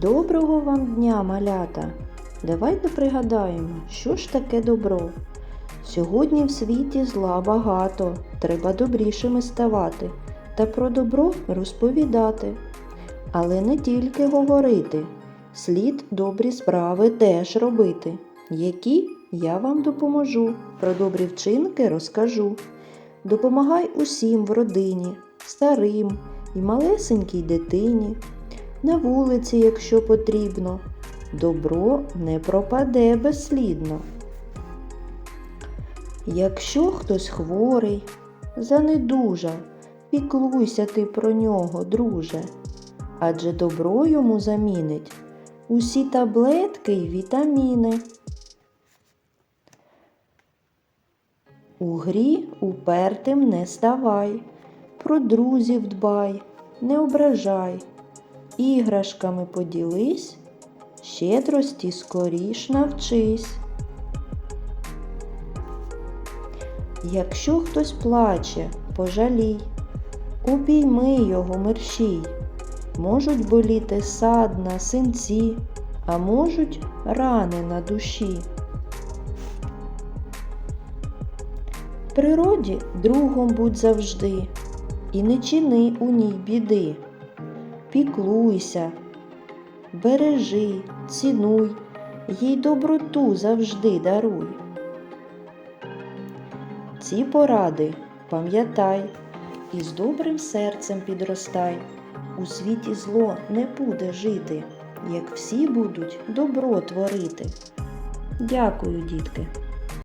Доброго вам дня, малята! Давайте пригадаємо, що ж таке добро. Сьогодні в світі зла багато, треба добрішими ставати та про добро розповідати. Але не тільки говорити, слід добрі справи теж робити. Які я вам допоможу, про добрі вчинки розкажу. Допомагай усім в родині, старим і малесенькій дитині, на вулиці, якщо потрібно. Добро не пропаде безслідно. Якщо хтось хворий, занедужа, піклуйся ти про нього, друже, адже добро йому замінить усі таблетки й вітаміни. У грі упертим не ставай, про друзів дбай, не ображай, іграшками поділись, щедрості скоріш навчись. Якщо хтось плаче, пожалій, обійми його мерщій. Можуть боліти садна, синці, а можуть рани на душі. Природі другом будь завжди, і не чини у ній біди. Піклуйся, бережи, цінуй, їй доброту завжди даруй. Ці поради пам'ятай і з добрим серцем підростай. У світі зло не буде жити, як всі будуть добро творити. Дякую, дітки!